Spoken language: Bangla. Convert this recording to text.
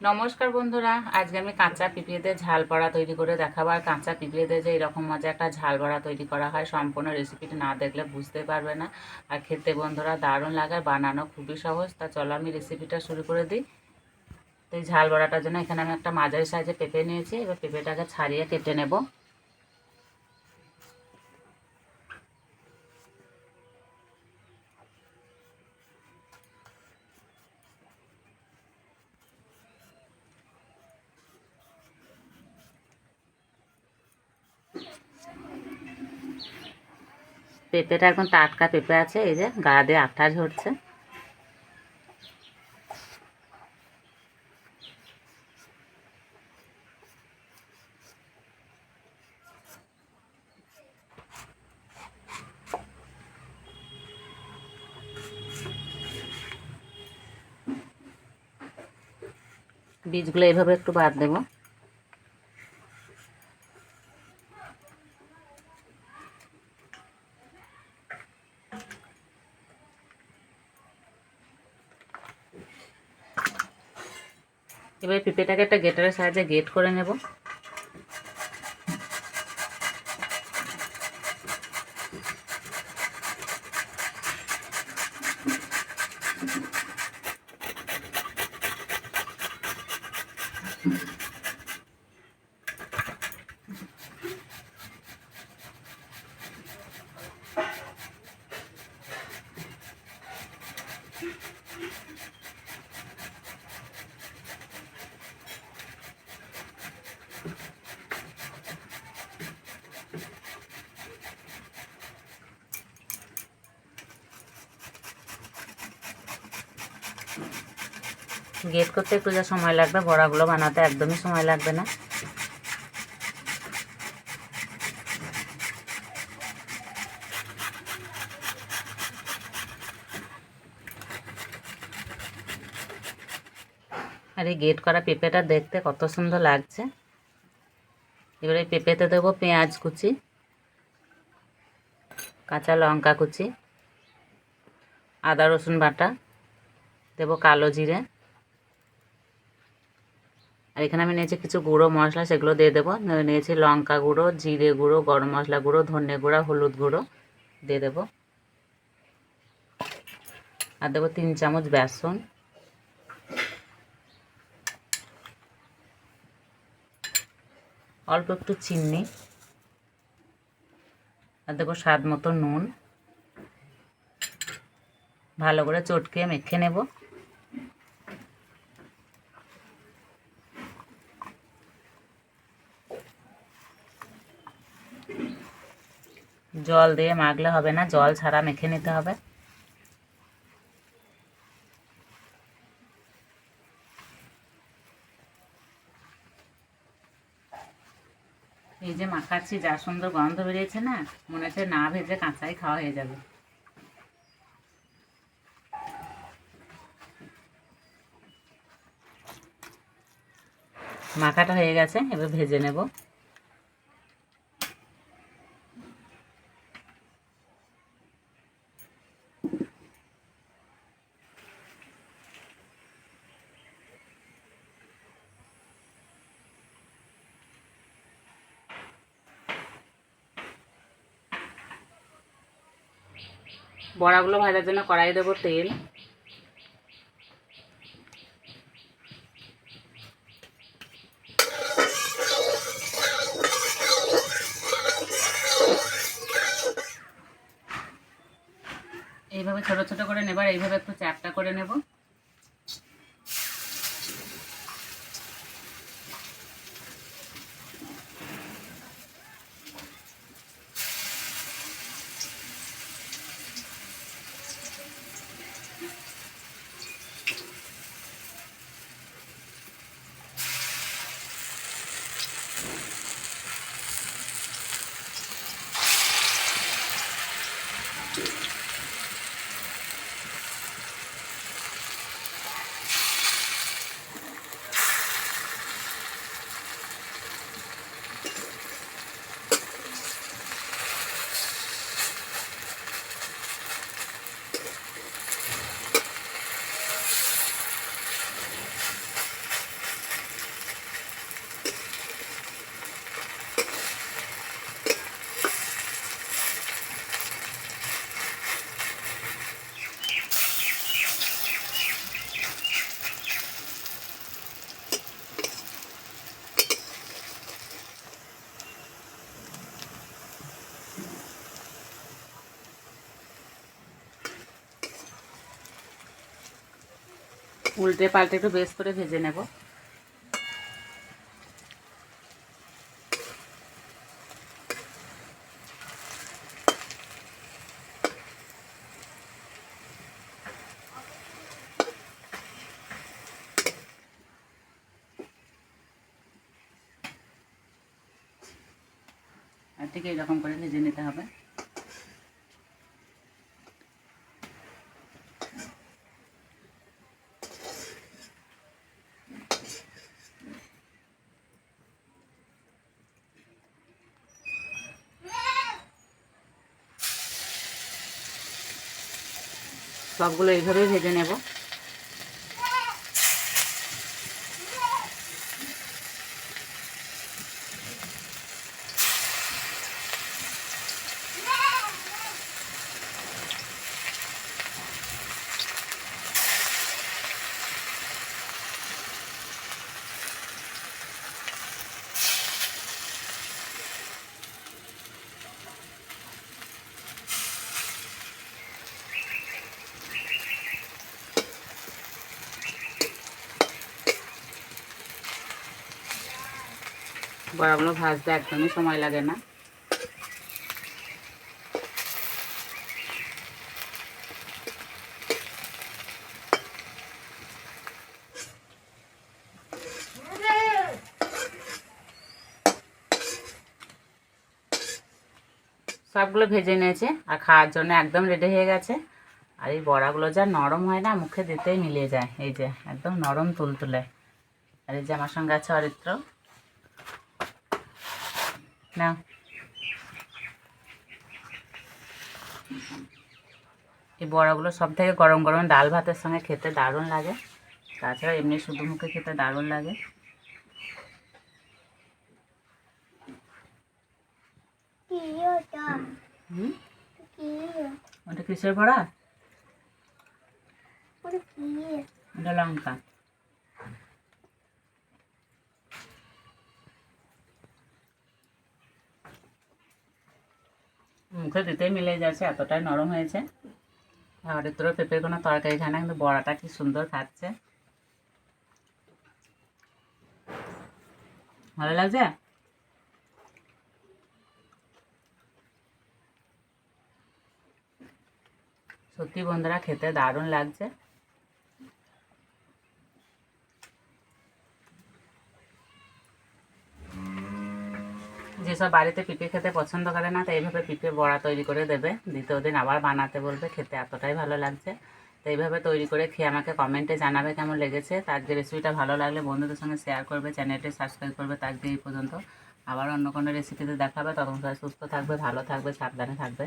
নমস্কার বন্ধুরা, আজকে আমি কাঁচা পিঁপড়েদের ঝাল বড়া তৈরি করে দেখাবো। আর কাঁচা পিঁপড়েদের যে এরকম মজা একটা ঝাল বড়া তৈরি করা হয়, সম্পূর্ণ রেসিপিটি না দেখলে বুঝতে পারবে না। আর খেতে বন্ধুরা দারুণ লাগে বানানো খুবই সহজ। তা চলো আমি রেসিপিটা শুরু করে দিই। তো এই ঝাল বড়াটার জন্য এখানে আমি একটা মাঝারি সাইজে পেঁপে নিয়েছি। এবার পেঁপেটাকে ছাড়িয়ে কেটে নেব। পেঁপেটা একদম টাটকা পেঁপে আছে, এই যে গা দিয়ে আঠা ঝরছে। বীজগুলো এইভাবে একটু বাদ দেবো। এবার পেঁপেটাকে একটা গেটারের সাহায্যে গেট করে নেব। গেট করতে একটু যা সময় লাগবে, বড়াগুলো বানাতে একদমই সময় লাগবে না। আর এই গেট করা পেঁপেটা দেখতে কত সুন্দর লাগছে। এবারে পেঁপেতে দেবো পেঁয়াজ কুচি, কাঁচা লঙ্কা কুচি, আদা রসুন বাটা দেবো কালো জিরে। আর এখানে আমি নিয়েছি কিছু গুঁড়ো মশলা, সেগুলো দিয়ে দেবো। নিয়েছি লঙ্কা গুঁড়ো, জিরে গুঁড়ো, গরম মশলা গুঁড়ো, ধনে গুঁড়ো, হলুদ গুঁড়ো দিয়ে দেবো। আর দেবো তিন চামচ বেসন। অল্প একটু চিনি। আর দেবো স্বাদ মতো নুন। ভালো করে চটকে মেখে নেব। জল দিয়ে মাখলে হবে না, জল ছাড়া মেখে নিতে হবে। এই যে মাখাচ্ছি, যা সুন্দর গন্ধ বেরিয়েছে না, মনে হচ্ছে না ভেজে কাঁচাই খাওয়া হয়ে যাবে। মাখাটা হয়ে গেছে, এবার ভেজে নেব। বড়াগুলো ভাজার জন্য কড়াই দেবো তেল। এইভাবে ছোট ছোট করে নেবার, এইভাবে একটু চ্যাপটা করে নেব। উল্টে পাল্টে একটু বেশ করে ভেজে নেব। ঠিক এরকম করে ভেজে নিতে হবে। সবগুলো এইভাবেই ভেজে নেব বড়াগুলো ভাজতে একদমই সময় লাগে না। সবগুলো ভেজে নিয়েছে আর খাওয়ার জন্য একদম রেডি হয়ে গেছে। আর এই বড়াগুলো যা নরম হয় না, মুখে দিতেই মিলিয়ে যায়। এই যে একদম নরম তুলতুলে। আর এই যে আমার সঙ্গে আছে অরিত্র। না। এই বড়াগুলো সব থেকে গরম গরম। ডাল ভাতের সঙ্গে খেতে দারুণ লাগে। তাছাড়া এমনি শুধু মুখে খেতে দারুণ লাগে। ওটা কিসের বড়া? ওটা লঙ্কা। মুখে দিতেই মিলে যাচ্ছে, এতটাই নরম হয়েছে। আর তোর পেঁপের কোনো তরকারি খায় না, কিন্তু বড়াটা কি সুন্দর খাচ্ছে। ভালো লাগছে? সত্যি বন্ধুরা, খেতে দারুণ লাগছে। যেসব বাড়িতে পিপে খেতে পছন্দ করে না, তো এইভাবে পিঁপে বড়া তৈরি করে দেবে। দ্বিতীয় দিন আবার বানাতে বলবে, খেতে এতটাই ভালো লাগছে। তো এইভাবে তৈরি করে খেয়ে আমাকে কমেন্টে জানাবে কেমন লেগেছে। তার যে রেসিপিটা ভালো লাগলে বন্ধুদের সঙ্গে শেয়ার করবে চ্যানেলটি সাবস্ক্রাইব করবে তার দিয়ে এই পর্যন্ত। আবার অন্য কোনো রেসিপিতে দেখাবে। তখন সুস্থ থাকবে, ভালো থাকবে, সাবধানে থাকবে।